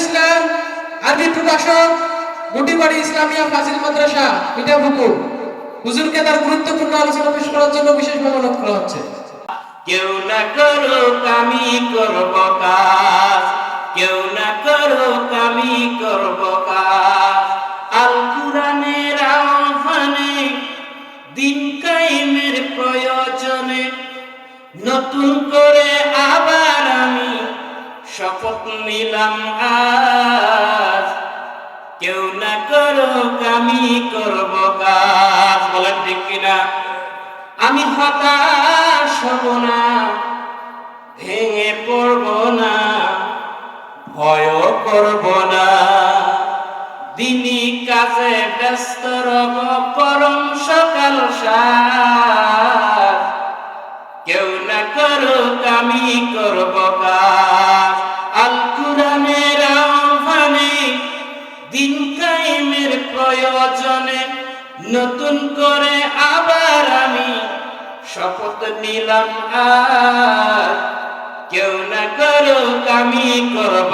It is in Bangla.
ইসলাম, আরবি প্রকাশক, গুটিবাড়ি ইসলামিয়া ফাজিল মাদ্রাসা মিঠাপুকুর হুজুরকে তার গুরুত্বপূর্ণ আলোচনা পেশ করার জন্য বিশেষভাবে অনুরোধ করা হচ্ছে। কেউ না করুক আমি করব কাজ, কেউ না করুক আমি করব কাজ। আল কুরআনের আহ্বানে, দিন কায়েমের প্রয়োজনে নতুন করে শপথ নিলাম আজ। কেউ না করুক, আমি করব কাজ। বলেন ঠিক কিনা? আমি হতাশ হব না, ভেঙে পড়ব না ভয় করব না। দিনই কাজে ব্যস্ত রব, পরম সকাল সার। কেউ না করুক, আমি করব কাজ। কায়েমের প্রয়োজনে নতুন করে আবার আমি শপথ নিলাম আর কেউ না করো আমি করব